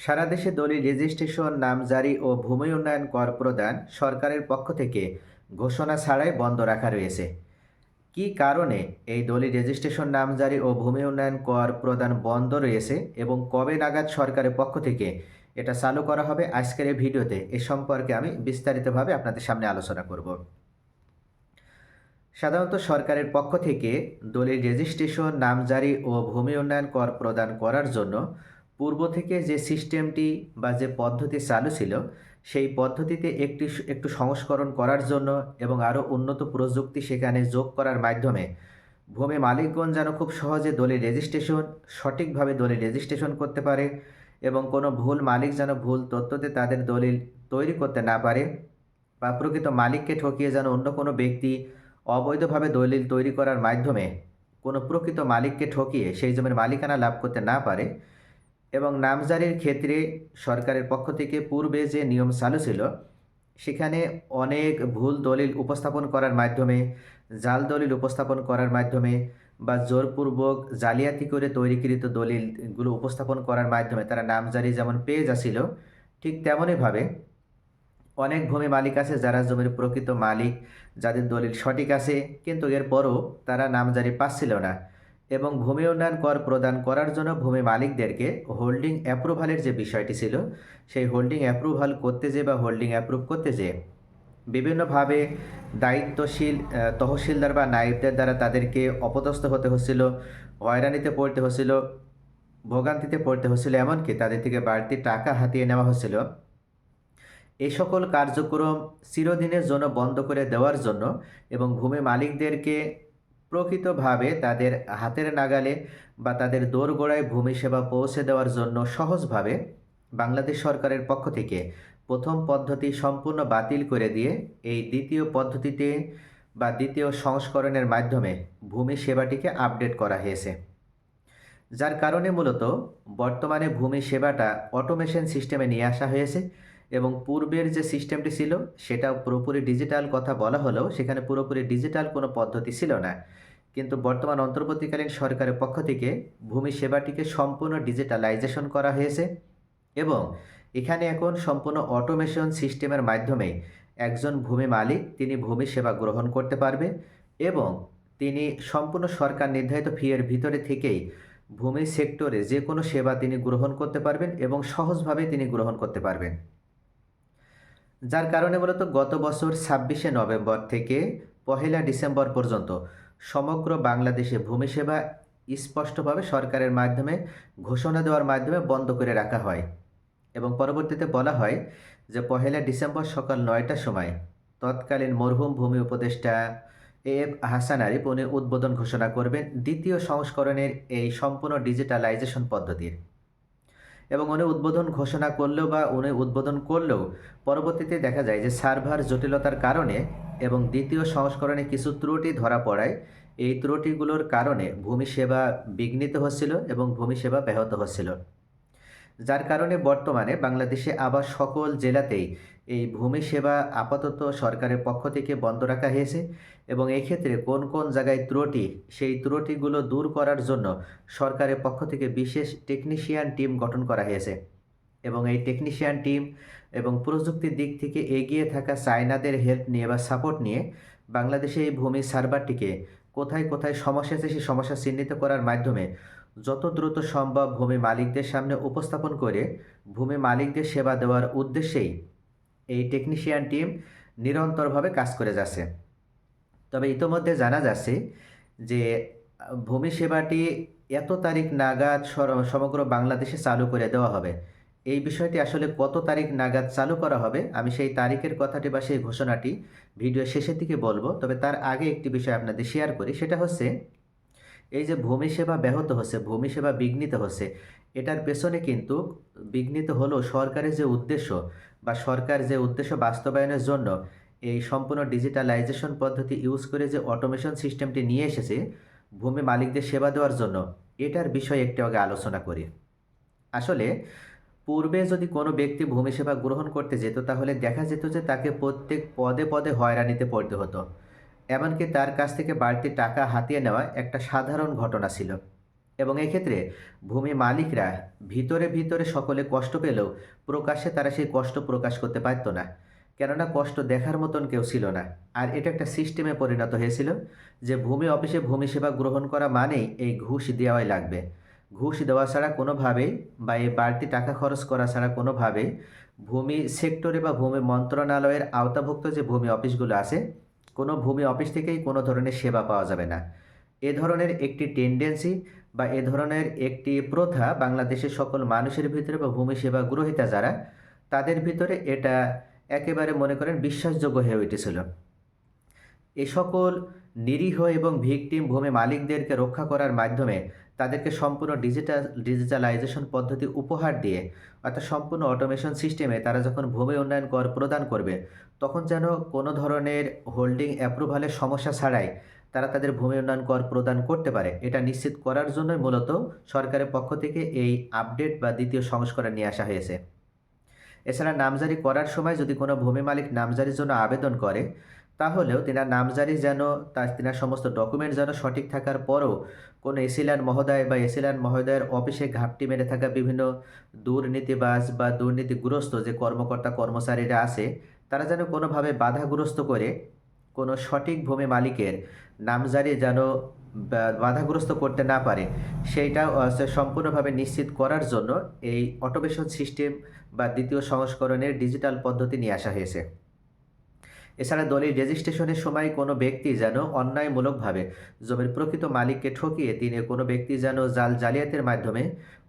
সারা দেশে দলিল রেজিস্ট্রেশন, নামজারি ও ভূমি উন্নয়ন কর প্রদান সরকারের পক্ষ থেকে ঘোষণা ছাড়াই বন্ধ রাখা রয়েছে। কী কারণে এই দলিল রেজিস্ট্রেশন, নামজারি ও ভূমি উন্নয়ন কর প্রদান বন্ধ রয়েছে এবং কবে নাগাদ সরকারের পক্ষ থেকে এটা চালু করা হবে আজকের এই ভিডিওতে এ সম্পর্কে আমি বিস্তারিতভাবে আপনাদের সামনে আলোচনা করব। সাধারণত সরকারের পক্ষ থেকে দলিল রেজিস্ট্রেশন, নামজারি ও ভূমি উন্নয়ন কর প্রদান করার জন্য পূর্ব থেকে যে সিস্টেমটি বা যে পদ্ধতি চালু ছিল, সেই পদ্ধতিতে একটি একটু সংস্করণ করার জন্য এবং আরও উন্নত প্রযুক্তি সেখানে যোগ করার মাধ্যমে ভূমি মালিকগণ যেন খুব সহজে দলিল রেজিস্ট্রেশন সঠিকভাবে দলিল রেজিস্ট্রেশন করতে পারে এবং কোনো ভুল মালিক যেন ভুল তথ্যতে তাদের দলিল তৈরি করতে না পারে বা প্রকৃত মালিককে ঠকিয়ে যেন অন্য কোনো ব্যক্তি অবৈধভাবে দলিল তৈরি করার মাধ্যমে কোনো প্রকৃত মালিককে ঠকিয়ে সেই জমির মালিকানা লাভ করতে না পারে এবং নামজারির ক্ষেত্রে সরকারের পক্ষ থেকে পূর্বে যে নিয়ম চালু ছিল, সেখানে অনেক ভুল দলিল উপস্থাপন করার মাধ্যমে, জাল দলিল উপস্থাপন করার মাধ্যমে বা জোরপূর্বক জালিয়াতি করে তৈরিকৃত দলিলগুলো উপস্থাপন করার মাধ্যমে তারা নামজারি যেমন পেয়ে যাচ্ছিল, ঠিক তেমনইভাবে অনেক ভূমি মালিক আছে যারা জমির প্রকৃত মালিক, যাদের দলিল সঠিক আছে, কিন্তু এরপরও তারা নামজারি পাচ্ছিল না। এবং ভূমি উন্নয়ন কর প্রদান করার জন্য ভূমি মালিকদেরকে হোল্ডিং অ্যাপ্রুভালের যে বিষয়টি ছিল, সেই হোল্ডিং অ্যাপ্রুভাল করতে যে বা হোল্ডিং অ্যাপ্রুভ করতে যে বিভিন্নভাবে দায়িত্বশীল তহসিলদার বা নায়েবদের দ্বারা তাদেরকে অপদস্থ হতে হচ্ছিল, হয়রানিতে পড়তে হচ্ছিল, ভোগান্তিতে পড়তে হচ্ছিল, এমনকি তাদের থেকে বাড়তি টাকা হাতিয়ে নেওয়া হচ্ছিল। এই সকল কার্যক্রম চিরদিনের জন্য বন্ধ করে দেওয়ার জন্য এবং ভূমি মালিকদেরকে প্রকৃতভাবে তাদের হাতের নাগালে বা তাদের দোরগোড়ায় ভূমি সেবা পৌঁছে দেওয়ার জন্য সহজভাবে বাংলাদেশ সরকারের পক্ষ থেকে প্রথম পদ্ধতি সম্পূর্ণ বাতিল করে দিয়ে এই দ্বিতীয় পদ্ধতিতে বা দ্বিতীয় সংস্করণের মাধ্যমে ভূমি সেবাটিকে আপডেট করা হয়েছে। যার কারণে মূলত বর্তমানে ভূমি সেবাটা অটোমেশন সিস্টেমে নিয়ে আসা হয়েছে। এবং পূর্বের যে সিস্টেমটি ছিল, সেটা পুরোপুরি ডিজিটাল কথা বলা হলেও সেখানে পুরোপুরি ডিজিটাল কোনো পদ্ধতি ছিল না। কিন্তু বর্তমান অন্তর্বর্তীকালীন সরকারের পক্ষ থেকে ভূমি সেবাটিকে সম্পূর্ণ ডিজিটালাইজেশন করা হয়েছে এবং এখানে এখন সম্পূর্ণ অটোমেশন সিস্টেমের মাধ্যমে একজন ভূমি মালিক, তিনি ভূমি সেবা গ্রহণ করতে পারবে এবং তিনি সম্পূর্ণ সরকার নির্ধারিত ফিয়ের ভিতরে থেকেই ভূমি সেক্টরে যে কোনো সেবা তিনি গ্রহণ করতে পারবেন এবং সহজভাবে তিনি গ্রহণ করতে পারবেন। যার কারণে মূলত গত বছর ছাব্বিশে নভেম্বর থেকে পহেলা ডিসেম্বর পর্যন্ত সমগ্র বাংলাদেশে ভূমি সেবা স্পষ্টভাবে সরকারের মাধ্যমে ঘোষণা দেওয়ার মাধ্যমে বন্ধ করে রাখা হয় এবং পরবর্তীতে বলা হয় যে পহেলা ডিসেম্বর সকাল নয়টার সময় তৎকালীন মরহুম ভূমি উপদেষ্টা এ এফ হাসান আরিফ উনি উদ্বোধন ঘোষণা করবেন দ্বিতীয় সংস্করণের এই সম্পূর্ণ ডিজিটালাইজেশন পদ্ধতির। এবং উনি উদ্বোধন ঘোষণা করলেও বা উনি উদ্বোধন করলেও পরবর্তীতে দেখা যায় যে সার্ভার জটিলতার কারণে এবং দ্বিতীয় সংস্করণে কিছু ত্রুটি ধরা পড়ায়, এই ত্রুটিগুলোর কারণে ভূমি সেবা বিঘ্নিত হচ্ছিল এবং ভূমি সেবা ব্যাহত হচ্ছিল। যার কারণে বর্তমানে বাংলাদেশে আবার সকল জেলাতেই এই ভূমি সেবা আপাতত সরকারের পক্ষ থেকে বন্ধ রাখা হয়েছে এবং এক্ষেত্রে কোন কোন জায়গায় ত্রুটি, সেই ত্রুটিগুলো দূর করার জন্য সরকারের পক্ষ থেকে বিশেষ টেকনিশিয়ান টিম গঠন করা হয়েছে। এবং এই টেকনিশিয়ান টিম এবং প্রযুক্তির দিক থেকে এগিয়ে থাকা চায়নাদের হেল্প নিয়ে বা সাপোর্ট নিয়ে বাংলাদেশে এই ভূমি সার্ভারটিকে কোথায় কোথায় সমস্যা আছে সেই সমস্যা চিহ্নিত করার মাধ্যমে যত দ্রুত সম্ভব ভূমি মালিকদের সামনে উপস্থাপন করে ভূমি মালিকদের সেবা দেওয়ার উদ্দেশ্যেই এই টেকনিশিয়ান টিম নিরন্তরভাবে কাজ করে যাচ্ছে। তবে ইতোমধ্যে জানা যাচ্ছে যে, ভূমি সেবাটি এত তারিখ নাগাদ সমগ্র বাংলাদেশে চালু করে দেওয়া হবে। এই বিষয়টি আসলে কত তারিখ নাগাদ চালু করা হবে, আমি সেই তারিখের কথাটি বা সেই ঘোষণাটি ভিডিও শেষের দিকে বলব। তবে তার আগে একটি বিষয় আপনাদের শেয়ার করি, সেটা হচ্ছে এই যে ভূমি সেবা ব্যাহত হচ্ছে, ভূমি সেবা বিঘ্নিত হচ্ছে, এটার পেছনে কিন্তু বিঘ্নিত হলো সরকারের যে উদ্দেশ্য বা সরকার যে উদ্দেশ্য বাস্তবায়নের জন্য এই সম্পূর্ণ ডিজিটালাইজেশন পদ্ধতি ইউজ করে যে অটোমেশন সিস্টেমটি নিয়ে এসেছে, ভূমি মালিকদের সেবা দেওয়ার জন্য, এটার বিষয়ে একটু আগে আলোচনা করি। আসলে পূর্বে যদি কোনো ব্যক্তি ভূমি সেবা গ্রহণ করতে যেত, তাহলে দেখা যেত যে তাকে প্রত্যেক পদে পদে হয়রানিতে পড়তে হতো। এমনকি তার কাছ থেকে বাড়তি টাকা হাতিয়ে নেওয়া একটা সাধারণ ঘটনা ছিল। এবং এক্ষেত্রে ভূমি মালিকরা ভিতরে ভিতরে সকলে কষ্ট পেলেও প্রকাশ্যে তারা সেই কষ্ট প্রকাশ করতে পারত না। কেননা কষ্ট দেখার মতন কেউ ছিল না। আর এটা একটা সিস্টেমে পরিণত হয়েছিল যে ভূমি অফিসে ভূমি সেবা গ্রহণ করা মানেই এই ঘুষ দেওয়াই লাগবে। ঘুষ দেওয়া ছাড়া কোনোভাবেই বা এই বাড়তি টাকা খরচ করা ছাড়া কোনোভাবেই ভূমি সেক্টরে বা ভূমি মন্ত্রণালয়ের আওতাভুক্ত যে ভূমি অফিসগুলো আছে কোনো ভূমি অফিস থেকেই কোনো ধরনের সেবা পাওয়া যাবে না। এ ধরনের একটি টেন্ডেন্সি বা এ ধরনের একটি প্রথা বাংলাদেশের সকল মানুষের ভিতরে বা ভূমি সেবা গ্রহীতা যারা, তাদের ভিতরে এটা একেবারে মনে করেন বিশ্বাসযোগ্য হয়ে উঠেছিল। এ সকল নিরীহ এবং ভিকটিম ভূমি মালিকদেরকে রক্ষা করার মাধ্যমে তাদেরকে সম্পূর্ণ ডিজিটাল, ডিজিটালাইজেশন পদ্ধতি উপহার দিয়ে, অর্থাৎ সম্পূর্ণ অটোমেশন সিস্টেমে তারা যখন ভূমি উন্নয়ন কর প্রদান করবে, তখন যেন কোনো ধরনের হোল্ডিং অ্যাপ্রুভালের সমস্যা ছাড়াই তারা তাদের ভূমি উন্নয়ন কর প্রদান করতে পারে। এটা নিশ্চিত করার জন্যই মূলত সরকারের পক্ষ থেকে এই আপডেট বা দ্বিতীয় সংস্করণ নিয়ে আসা হয়েছে। এছাড়া নামজারি করার সময় যদি কোনো ভূমি মালিক নামজারির জন্য আবেদন করে তাহলেও তিনার নামজারি যেন তার তিনার সমস্ত ডকুমেন্ট যেন সঠিক থাকার পরও কোনো এসিলান মহোদয় বা এসিলান মহোদয়ের অফিসে ঘাপটি মেরে থাকা বিভিন্ন দুর্নীতিবাজ বা দুর্নীতিগ্রস্ত যে কর্মকর্তা কর্মচারীরা আছে তারা যেন কোনোভাবে বাধাগ্রস্ত করে কোনো সঠিক ভূমি মালিকের নামজারি যেন বাধাগ্রস্ত করতে না পারে সেইটা সম্পূর্ণভাবে নিশ্চিত করার জন্য এই অটোমেশন সিস্টেম বা দ্বিতীয় সংস্করণের ডিজিটাল পদ্ধতি নিয়ে আসা হয়েছে। এছাড়া দলিল রেজিস্ট্রেশনের সময় কোনো ব্যক্তি যেন অন্যায়মূলকভাবে জমির প্রকৃত মালিককে ঠকিয়ে তিনি কোনো ব্যক্তি যেন জাল জালিয়াতের মাধ্যমে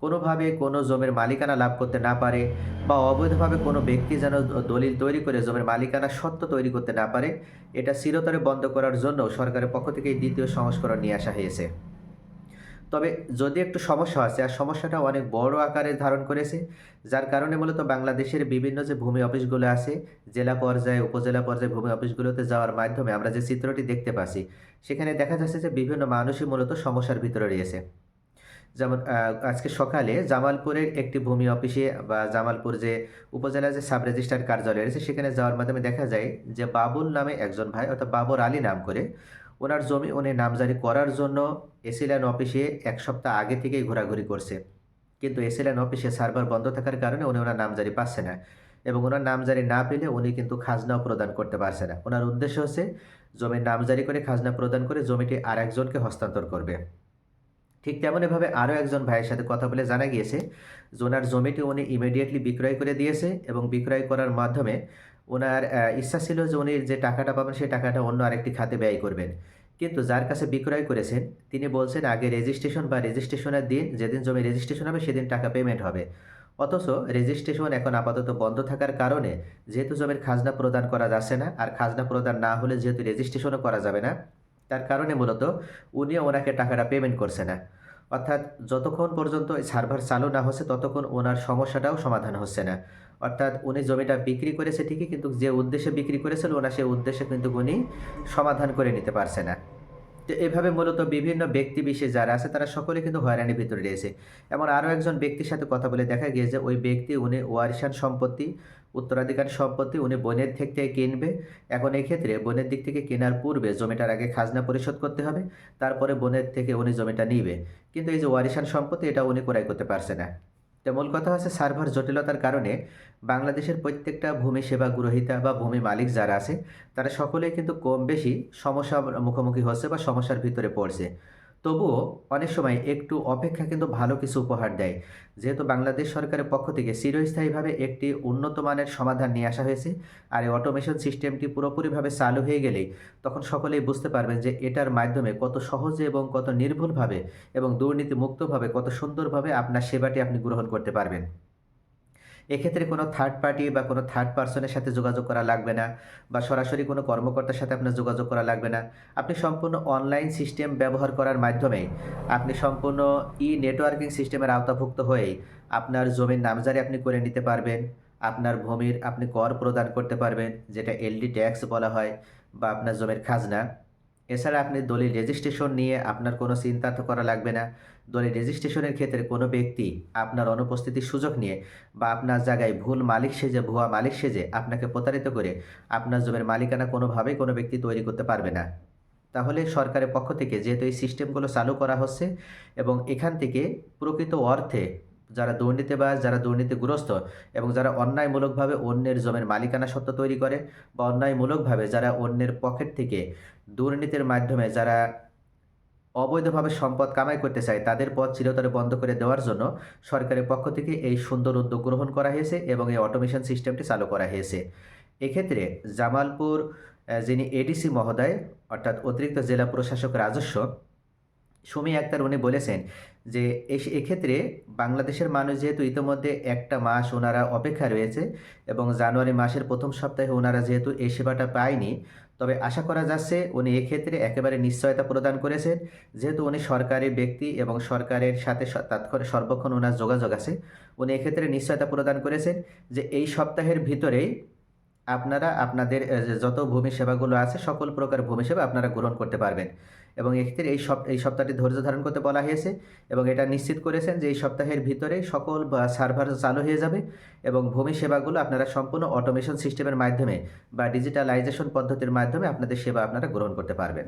কোনোভাবে কোনো জমির মালিকানা লাভ করতে না পারে বা অবৈধভাবে কোনো ব্যক্তি যেন দলিল তৈরি করে জমির মালিকানা সত্ত্ব তৈরি করতে না পারে, এটা চিরতরে বন্ধ করার জন্য সরকারের পক্ষ থেকে দ্বিতীয় সংস্করণ নিয়ে আসা হয়েছে। তবে যদি একটু সমস্যা আছে, আর সমস্যাটা অনেক বড় আকারে ধারণ করেছে, যার কারণে মূলত বাংলাদেশের বিভিন্ন যে ভূমি অফিসগুলো আছে, জেলা পর্যায়ে, উপজেলা পর্যায়ে ভূমি অফিসগুলোতে যাওয়ার মাধ্যমে আমরা যে চিত্রটি দেখতে পাচ্ছি, সেখানে দেখা যাচ্ছে যে বিভিন্ন মানুষই মূলত সমস্যার ভিতরে রয়েছে। যেমন আজকে সকালে জামালপুরের একটি ভূমি অফিসে বা জামালপুর যে উপজেলা যে সাব রেজিস্ট্রার কার্যালয় রয়েছে, সেখানে যাওয়ার মাধ্যমে দেখা যায় যে বাবুল নামে একজন ভাই, অর্থাৎ বাবর আলী নাম করে ওনার জমি উনি নামজারি করার জন্য এসিল্যান্ড অফিসে এক সপ্তাহ আগে থেকেই ঘোরাঘুরি করছে। কিন্তু এসিল্যান্ড অফিসে সার্ভার বন্ধ থাকার কারণে উনি ওনার নামজারি পাচ্ছে না এবং ওনার নামজারি না পেলে উনি কিন্তু খাজনাও প্রদান করতে পারছে না। ওনার উদ্দেশ্য হচ্ছে জমির নামজারি করে খাজনা প্রদান করে জমিটি আর একজনকে হস্তান্তর করবে। ঠিক তেমনইভাবে আরও একজন ভাইয়ের সাথে কথা বলে জানা গিয়েছে যে ওনার জমিটি উনি ইমিডিয়েটলি বিক্রয় করে দিয়েছে এবং বিক্রয় করার মাধ্যমে ওনার ইচ্ছা ছিল যে উনি যে টাকাটা পাবেন সেই টাকাটা অন্য আরেকটি খাতে ব্যয় করবেন। কিন্তু যার কাছে বিক্রয় করেছেন, তিনি বলছেন আগে রেজিস্ট্রেশন বা রেজিস্ট্রেশনের দিন, যেদিন জমি রেজিস্ট্রেশন হবে সেদিন টাকা পেমেন্ট হবে। অথচ রেজিস্ট্রেশন এখন আপাতত বন্ধ থাকার কারণে যেহেতু জমির খাজনা প্রদান করা যাচ্ছে না, আর খাজনা প্রদান না হলে যেহেতু রেজিস্ট্রেশনও করা যাবে না, তার কারণে মূলত উনিও ওনাকে টাকাটা পেমেন্ট করছে না। অর্থাৎ যতক্ষণ পর্যন্ত সার্ভার চালু না হচ্ছে, ততক্ষণ ওনার সমস্যাটাও সমাধান হচ্ছে না। অর্থাৎ উনি জমিটা বিক্রি করেছে ঠিকই, কিন্তু যে উদ্দেশ্যে বিক্রি করেছিল, ওনার সেই উদ্দেশ্যে কিন্তু উনি সমাধান করে নিতে পারছে না। তো এভাবে মূলত বিভিন্ন ব্যক্তি বিশেষ যারা আছে, তারা সকলে কিন্তু হয়রানির ভিতরে রয়েছে। এমন আরও একজন ব্যক্তির সাথে কথা বলে দেখা গিয়েছে, ওই ব্যক্তি উনি ওয়ারিশান সম্পত্তি, উত্তরাধিকার সম্পত্তি উনি বোনের দিক থেকে কিনবে। এখন এই ক্ষেত্রে বোনের দিক থেকে কেনার পূর্বে জমিটার আগে খাজনা পরিশোধ করতে হবে, তারপরে বোনের থেকে উনি জমিটা নিবে। কিন্তু এই যে ওয়ারিশান সম্পত্তি, এটা উনি ক্রয় করতে পারছে না। তো মূল কথা হচ্ছে সার্ভার জটিলতার কারণে বাংলাদেশের প্রত্যেকটা ভূমি সেবা গ্রহীতা বা ভূমি মালিক যারা আছে, তারা সকলেই কিন্তু কম বেশি সমস্যার মুখোমুখি হচ্ছে বা সমস্যার ভিতরে পড়ছে। তবুও অনেক সময় একটু অপেক্ষা কিন্তু ভালো কিছু উপহার দেয়। যেহেতু বাংলাদেশ সরকারের পক্ষ থেকে চিরস্থায়ীভাবে একটি উন্নত মানের সমাধান নিয়ে আসা হয়েছে আর এই অটোমেশন সিস্টেমটি পুরোপুরিভাবে চালু হয়ে গেলেই তখন সকলেই বুঝতে পারবেন যে এটার মাধ্যমে কত সহজে এবং কত নির্ভুলভাবে এবং দুর্নীতিমুক্তভাবে কত সুন্দরভাবে আপনার সেবাটি আপনি গ্রহণ করতে পারবেন। এক্ষেত্রে কোনো থার্ড পার্টি বা কোনো থার্ড পার্সনের সাথে যোগাযোগ করা লাগবে না বা সরাসরি কোনো কর্মকর্তার সাথে আপনার যোগাযোগ করা লাগবে না। আপনি সম্পূর্ণ অনলাইন সিস্টেম ব্যবহার করার মাধ্যমে আপনি সম্পূর্ণ ই নেটওয়ার্কিং সিস্টেমের আওতাভুক্ত হয়ে আপনার জমির নামজারি আপনি করে নিতে পারবেন, আপনার ভূমির আপনি কর প্রদান করতে পারবেন, যেটা এলডি ট্যাক্স বলা হয়, বা আপনার জমির খাজনা। এছাড়া আপনি দলিল রেজিস্ট্রেশন নিয়ে আপনার কোনো চিন্তা তো করা লাগবে না। দলিল রেজিস্ট্রেশনের ক্ষেত্রে কোনো ব্যক্তি আপনার অনুপস্থিতির সুযোগ নিয়ে বা আপনার জায়গায় ভুল মালিক সেজে, ভুয়া মালিক সেজে আপনাকে প্রতারিত করে আপনার জমির মালিকানা কোনোভাবেই কোনো ব্যক্তি তৈরি করতে পারবে না। তাহলে সরকারের পক্ষ থেকে যেহেতু এই সিস্টেমগুলো চালু করা হচ্ছে এবং এখান থেকে প্রকৃত অর্থে যারা দুর্নীতিবাজ, যারা দুর্নীতিগ্রস্ত এবং যারা অন্যায়মূলকভাবে অন্যের জমির মালিকানা সত্ত্ব তৈরি করে বা অন্যায়মূলকভাবে যারা অন্যের পকেট থেকে দুর্নীতির মাধ্যমে যারা অবৈধভাবে সম্পদ কামাই করতে চায়, তাদের পথ চিরতরে বন্ধ করে দেওয়ার জন্য সরকারের পক্ষ থেকে এই সুন্দর উদ্যোগ গ্রহণ করা হয়েছে এবং এই অটোমেশন সিস্টেমটি চালু করা হয়েছে। এক্ষেত্রে জামালপুর যিনি এডিসি মহোদয়, অর্থাৎ অতিরিক্ত জেলা প্রশাসক রাজস্ব, সুমি আক্তার উনি বলেছেন যে এক্ষেত্রে বাংলাদেশের মানুষ যেহেতু ইতিমধ্যে একটা মাস ওনারা অপেক্ষা রয়েছে এবং জানুয়ারি মাসের প্রথম সপ্তাহে ওনারা যেহেতু এই সেবাটা পায়নি তবে আশা করা যাচ্ছে উনি এক্ষেত্রে একেবারে নিশ্চয়তা প্রদান করেছেন। যেহেতু উনি সরকারি ব্যক্তি এবং সরকারের সাথে তাৎক্ষণ সর্বক্ষণ ওনার যোগাযোগ আছে, উনি এক্ষেত্রে নিশ্চয়তা প্রদান করেছেন যে এই সপ্তাহের ভিতরেই আপনারা আপনাদের যত ভূমি সেবাগুলো আছে, সকল প্রকার ভূমি সেবা আপনারা গ্রহণ করতে পারবেন। এবং এক্ষেত্রে এই সপ, এই সপ্তাহটি ধৈর্য ধারণ করতে বলা হয়েছে এবং এটা নিশ্চিত করেছেন যে এই সপ্তাহের ভিতরে সকল সার্ভার চালু হয়ে যাবে এবং ভূমি সেবাগুলো আপনারা সম্পূর্ণ অটোমেশন সিস্টেমের মাধ্যমে বা, ডিজিটালাইজেশন পদ্ধতির মাধ্যমে আপনাদের সেবা আপনারা গ্রহণ করতে পারবেন।